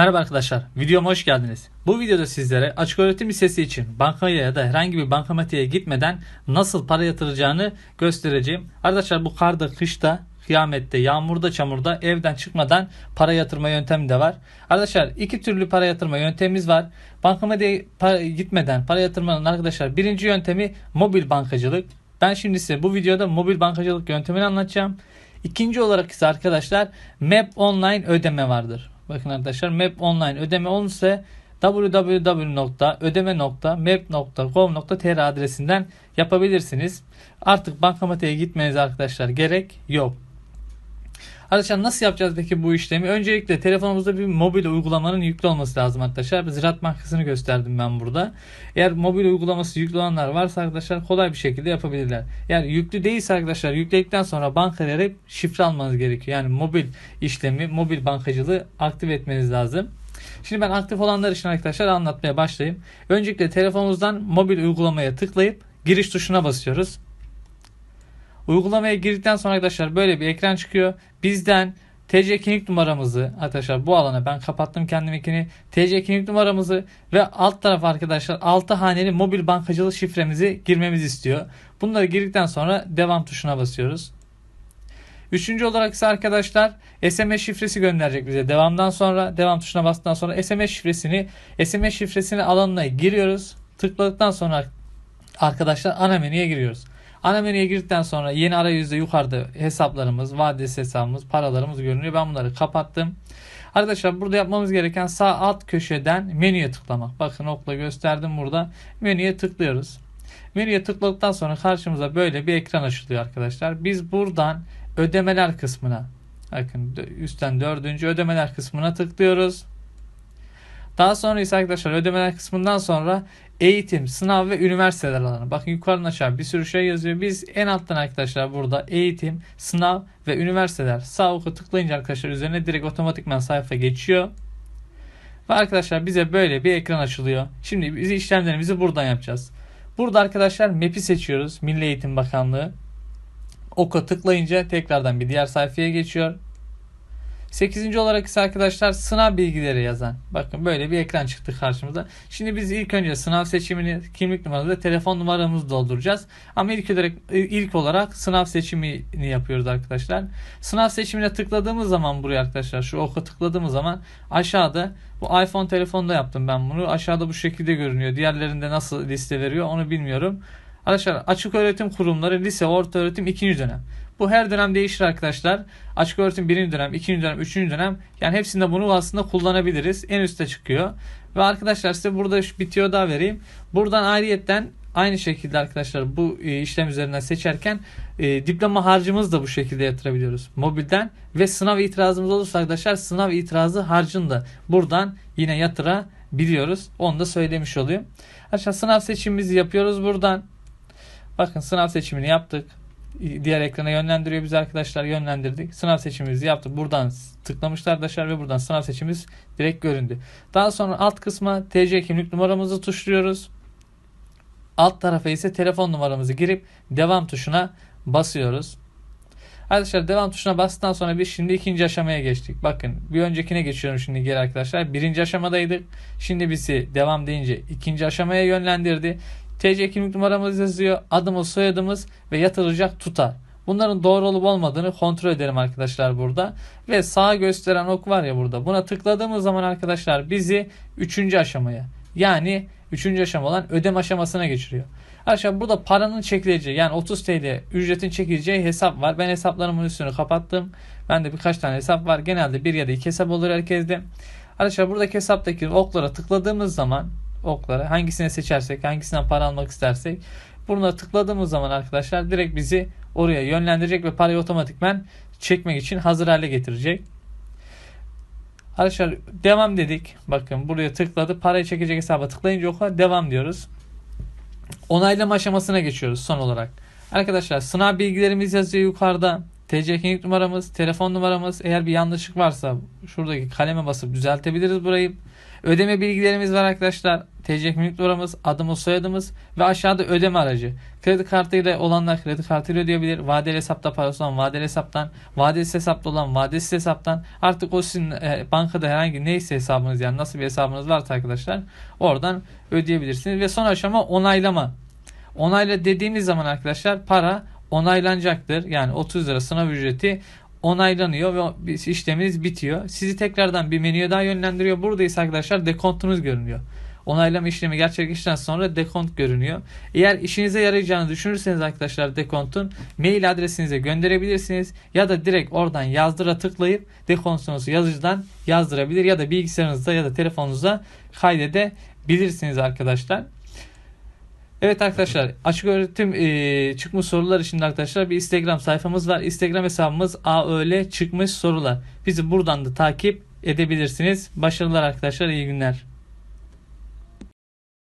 Merhaba arkadaşlar, videoma hoş geldiniz. Bu videoda sizlere açık öğretim lisesi için bankaya ya da herhangi bir bankamatiğe gitmeden nasıl para yatıracağını göstereceğim. Arkadaşlar bu karda, kışta, kıyamette, yağmurda, çamurda evden çıkmadan para yatırma yöntemi de var. Arkadaşlar iki türlü para yatırma yöntemimiz var. Bankamatiğe para, gitmeden para yatırmanın arkadaşlar birinci yöntemi mobil bankacılık. Ben şimdi size bu videoda mobil bankacılık yöntemini anlatacağım. İkinci olarak ise arkadaşlar Map Online ödeme vardır. Bakın arkadaşlar Map Online ödeme olursa www.ödeme.map.gov.tr adresinden yapabilirsiniz. Artık bankamatiğe gitmeniz arkadaşlar gerek yok. Arkadaşlar nasıl yapacağız peki bu işlemi? Öncelikle telefonumuzda bir mobil uygulamanın yüklü olması lazım arkadaşlar. Ziraat Bankası'nı gösterdim ben burada. Eğer mobil uygulaması yüklü olanlar varsa arkadaşlar kolay bir şekilde yapabilirler. Eğer yüklü değilse arkadaşlar yükledikten sonra bankalara şifre almanız gerekiyor. Yani mobil işlemi, mobil bankacılığı aktif etmeniz lazım. Şimdi ben aktif olanlar için arkadaşlar anlatmaya başlayayım. Öncelikle telefonumuzdan mobil uygulamaya tıklayıp giriş tuşuna basıyoruz. Uygulamaya girdikten sonra arkadaşlar böyle bir ekran çıkıyor. Bizden TC kimlik numaramızı arkadaşlar bu alana ben kapattım kendiminkini. TC kimlik numaramızı ve alt taraf arkadaşlar 6 haneli mobil bankacılık şifremizi girmemizi istiyor. Bunları girdikten sonra devam tuşuna basıyoruz. Üçüncü olarak ise arkadaşlar SMS şifresi gönderecek bize. Devamdan sonra devam tuşuna bastıktan sonra SMS şifresini SMS şifresini alanına giriyoruz. Tıkladıktan sonra arkadaşlar ana menüye giriyoruz. Ana menüye girdikten sonra yeni arayüzde yukarıda hesaplarımız, vadesi hesabımız, paralarımız görünüyor. Ben bunları kapattım. Arkadaşlar burada yapmamız gereken sağ alt köşeden menüye tıklamak. Bakın okla gösterdim burada. Menüye tıklıyoruz. Menüye tıkladıktan sonra karşımıza böyle bir ekran açılıyor arkadaşlar. Biz buradan ödemeler kısmına bakın üstten dördüncü ödemeler kısmına tıklıyoruz. Daha sonra ise arkadaşlar ödemeler kısmından sonra eğitim, sınav ve üniversiteler alanı. Bakın yukarıdan aşağı bir sürü şey yazıyor. Biz en alttan arkadaşlar burada eğitim, sınav ve üniversiteler sağ oku tıklayınca arkadaşlar üzerine direkt otomatikman sayfa geçiyor. Ve arkadaşlar bize böyle bir ekran açılıyor. Şimdi biz işlemlerimizi buradan yapacağız. Burada arkadaşlar MEP'i seçiyoruz. Milli Eğitim Bakanlığı. Oka tıklayınca tekrardan bir diğer sayfaya geçiyor. 8. olarak ise arkadaşlar sınav bilgileri yazan. Bakın böyle bir ekran çıktı karşımıza. Şimdi biz ilk önce sınav seçimini, kimlik numaramızı telefon numaramızı dolduracağız. Ama ilk olarak ilk olarak sınav seçimini yapıyoruz arkadaşlar. Sınav seçimine tıkladığımız zaman buraya arkadaşlar şu oka tıkladığımız zaman aşağıda bu iPhone telefonda yaptım ben bunu. Aşağıda bu şekilde görünüyor. Diğerlerinde nasıl liste veriyor onu bilmiyorum. Arkadaşlar açık öğretim kurumları lise orta öğretim ikinci dönem. Bu her dönem değişir arkadaşlar. Açık öğretim birinci dönem, ikinci dönem, üçüncü dönem. Yani hepsinde bunu aslında kullanabiliriz. En üstte çıkıyor. Ve arkadaşlar size burada bitiyor daha vereyim. Buradan ayrıyetten aynı şekilde arkadaşlar bu e, işlem üzerinden seçerken e, diploma harcımızı da bu şekilde yatırabiliyoruz. Mobilden ve sınav itirazımız olursa arkadaşlar sınav itirazı harcını da buradan yine yatırabiliyoruz. Onu da söylemiş olayım. Arkadaşlar sınav seçimimizi yapıyoruz buradan. Bakın sınav seçimini yaptık diğer ekrana yönlendiriyor bizi arkadaşlar yönlendirdik. Sınav seçimimizi yaptık. Buradan tıklamışlar arkadaşlar ve buradan sınav seçimimiz direkt göründü. Daha sonra alt kısma TC kimlik numaramızı tuşluyoruz. Alt tarafa ise telefon numaramızı girip devam tuşuna basıyoruz. Arkadaşlar devam tuşuna bastıktan sonra biz şimdi ikinci aşamaya geçtik. Bakın bir öncekine geçiyorum şimdi geri arkadaşlar. Birinci aşamadaydık. Şimdi bizi devam deyince ikinci aşamaya yönlendirdi. TC kimlik numaramız yazıyor, adımız, soyadımız ve yatırılacak tutar. Bunların doğru olup olmadığını kontrol edelim arkadaşlar burada. Ve sağa gösteren ok var ya burada. Buna tıkladığımız zaman arkadaşlar bizi 3. aşamaya yani 3. aşama olan ödem aşamasına geçiriyor. Arkadaşlar burada paranın çekileceği yani 30 TL ücretin çekileceği hesap var. Ben hesaplarımın üstünü kapattım. Bende birkaç tane hesap var. Genelde bir ya da iki hesap olur herkeste. Arkadaşlar buradaki hesaptaki oklara tıkladığımız zaman oklara hangisini seçersek hangisinden para almak istersek buna tıkladığımız zaman arkadaşlar direkt bizi oraya yönlendirecek ve parayı otomatikmen çekmek için hazır hale getirecek. Arkadaşlar devam dedik. Bakın buraya tıkladı. Parayı çekecek hesaba tıklayınca oka devam diyoruz. Onaylama aşamasına geçiyoruz son olarak. Arkadaşlar sınav bilgilerimiz yazıyor yukarıda. TC kimlik numaramız, telefon numaramız. Eğer bir yanlışlık varsa şuradaki kaleme basıp düzeltebiliriz burayı. Ödeme bilgilerimiz var arkadaşlar. TC kimlik numaramız, adımız, soyadımız ve aşağıda ödeme aracı. Kredi kartıyla olanlar kredi kartıyla ödeyebilir. Vadeli hesapta parası olan vadeli hesaptan, vadesiz hesapta olan vadesiz hesaptan. Artık o sizin e, bankada herhangi neyse hesabınız yani nasıl bir hesabınız varsa arkadaşlar oradan ödeyebilirsiniz. Ve son aşama onaylama. Onayla dediğimiz zaman arkadaşlar para onaylanacaktır. Yani 30 lira sınav ücreti onaylanıyor ve işleminiz bitiyor. Sizi tekrardan bir menüye daha yönlendiriyor. Burada ise arkadaşlar dekontunuz görünüyor. Onaylama işlemi gerçekleştikten sonra dekont görünüyor. Eğer işinize yarayacağını düşünürseniz arkadaşlar dekontun mail adresinize gönderebilirsiniz ya da direkt oradan yazdıra tıklayıp dekontunuzu yazıcıdan yazdırabilir ya da bilgisayarınızda ya da telefonunuzda kaydedebilirsiniz arkadaşlar. Evet arkadaşlar açık öğretim e, çıkmış sorular için arkadaşlar bir Instagram sayfamız var. Instagram hesabımız AÖL çıkmış sorular. Bizi buradan da takip edebilirsiniz. Başarılar arkadaşlar iyi günler.